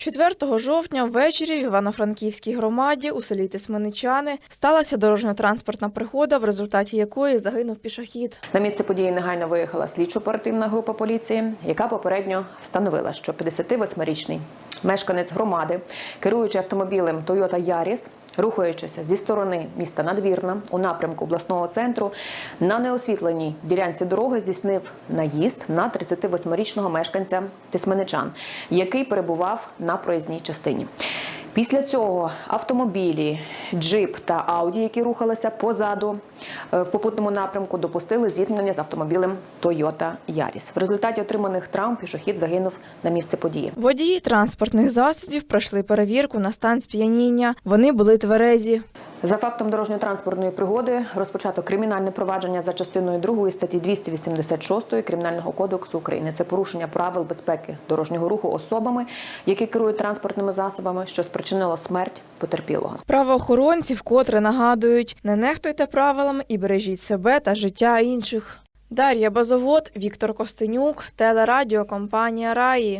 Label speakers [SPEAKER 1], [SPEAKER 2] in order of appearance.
[SPEAKER 1] 4 жовтня ввечері в Івано-Франківській громаді у селі Тисменичани сталася дорожньо-транспортна пригода, в результаті якої загинув пішохід.
[SPEAKER 2] На місце події негайно виїхала слідчо-оперативна група поліції, яка попередньо встановила, що 58-річний мешканець громади, керуючи автомобілем Toyota Yaris, рухаючися зі сторони міста Надвірна у напрямку обласного центру, на неосвітленій ділянці дороги здійснив наїзд на 38-річного мешканця Тисменичан, який перебував на проїзній частині. Після цього автомобілі, джип та ауді, які рухалися позаду в попутному напрямку, допустили зіткнення з автомобілем Toyota Yaris. В результаті отриманих травм пішохід загинув на місце події.
[SPEAKER 1] Водії транспортних засобів пройшли перевірку на стан сп'яніння. Вони були тверезі.
[SPEAKER 2] За фактом дорожньо-транспортної пригоди розпочато кримінальне провадження за частиною 2 статті 286 Кримінального кодексу України. Це порушення правил безпеки дорожнього руху особами, які керують транспортними засобами, що спричинило смерть потерпілого.
[SPEAKER 1] Правоохоронці вкотре нагадують: не нехтуйте правилами і бережіть себе та життя інших. Дар'я Базовод, Віктор Костенюк, телерадіокомпанія Раї.